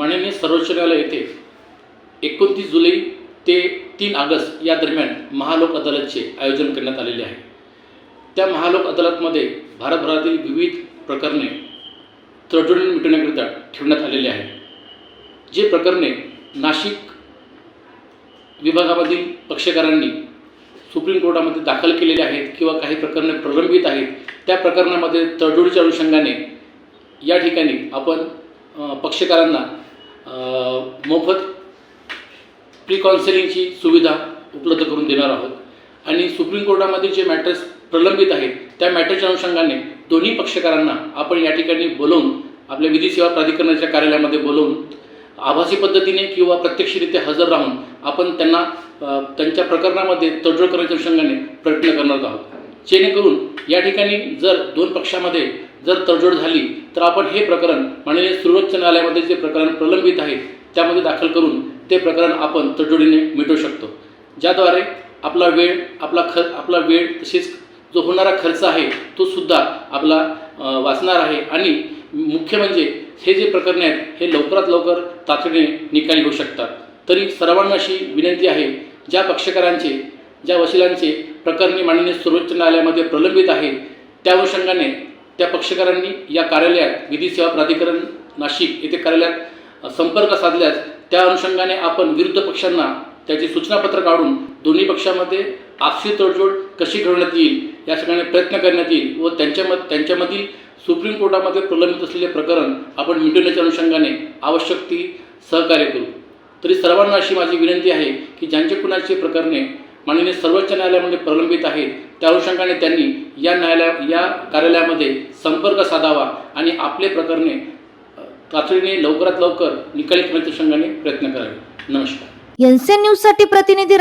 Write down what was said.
सर्वोच्च न्यायालय येथे एकोणतीस जुलै ते तीन ऑगस्ट या दरम्यान महालोक अदालतचे आयोजन करण्यात आलेले आहे. त्या महालोक अदालतमध्ये भारतभरातील विविध प्रकरणे तडजोडीने मिटवण्याकरिता ठेवण्यात आलेले आहे जे प्रकरणे नाशिक विभागामधील पक्षकारांनी सुप्रीम कोर्टामध्ये दाखल केलेले आहेत किंवा काही प्रकरणे प्रलंबित आहेत त्या प्रकरणामध्ये तडजोडीच्या अनुषंगाने या ठिकाणी आपण पक्षकारांना मोफत प्री काउन्सिलिंगची सुविधा उपलब्ध करून देणार आहोत. आणि सुप्रीम कोर्टामध्ये जे मॅटर्स प्रलंबित आहेत त्या मॅटरच्या अनुषंगाने दोन्ही पक्षकारांना आपण या ठिकाणी बोलवून आपल्या विधी सेवा प्राधिकरणाच्या कार्यालयामध्ये बोलवून आभासी पद्धतीने किंवा प्रत्यक्षरित्या हजर राहून आपण त्यांना त्यांच्या प्रकरणामध्ये तडजोड करण्याच्या अनुषंगाने प्रयत्न करणार आहोत. जेणेकरून या ठिकाणी जर दोन पक्षामध्ये जर तडजोड झाली तर आपण हे प्रकरण माननीय सर्वोच्च न्यायालयामध्ये जे प्रकरण प्रलंबित आहे त्यामध्ये दाखल करून ते प्रकरण आपण तडजोडीने मिटवू शकतो. ज्याद्वारे आपला वेळ आपला ख आपला वेळ तसेच जो होणारा खर्च आहे तो सुद्धा आपला वाचणार आहे. आणि मुख्य म्हणजे हे जे प्रकरणे आहेत हे लवकरात लवकर तातडीने निकाली होऊ शकतात. तरी सर्वांना अशी विनंती आहे ज्या पक्षकारांचे ज्या वशिलांचे प्रकरणी माननीय सर्वोच्च न्यायालयामध्ये प्रलंबित आहे त्या अनुषंगाने त्या पक्षकारांनी या कार्यालयात विधी सेवा प्राधिकरण नाशिक येथे कार्यालयात संपर्क साधल्यास त्या अनुषंगाने आपण विरुद्ध पक्षांना त्याचे सूचनापत्र काढून दोन्ही पक्षामध्ये आपसी तडजोड कशी घडवण्यात येईल या सगळ्यांना प्रयत्न करण्यात येईल व त्यांच्याम त्यांच्यामधील सुप्रीम कोर्टामध्ये प्रलंबित असलेले प्रकरण आपण मिटवण्याच्या अनुषंगाने आवश्यक ती सहकार्य करू. तरी सर्वांना अशी माझी विनंती आहे की ज्यांचे कुणाचे प्रकरणे माननीय सर्वोच्च न्यायालयामध्ये प्रलंबित आहेत त्या अनुषंगाने त्यांनी या न्यायालया या कार्यालयामध्ये संपर्क साधावा आणि आपले प्रकरणे तातडीने लवकरात लवकर निकाली करण्याच्या अनुषंगाने प्रयत्न करावे. नमस्कार. एनसीएन न्यूजसाठी प्रतिनिधी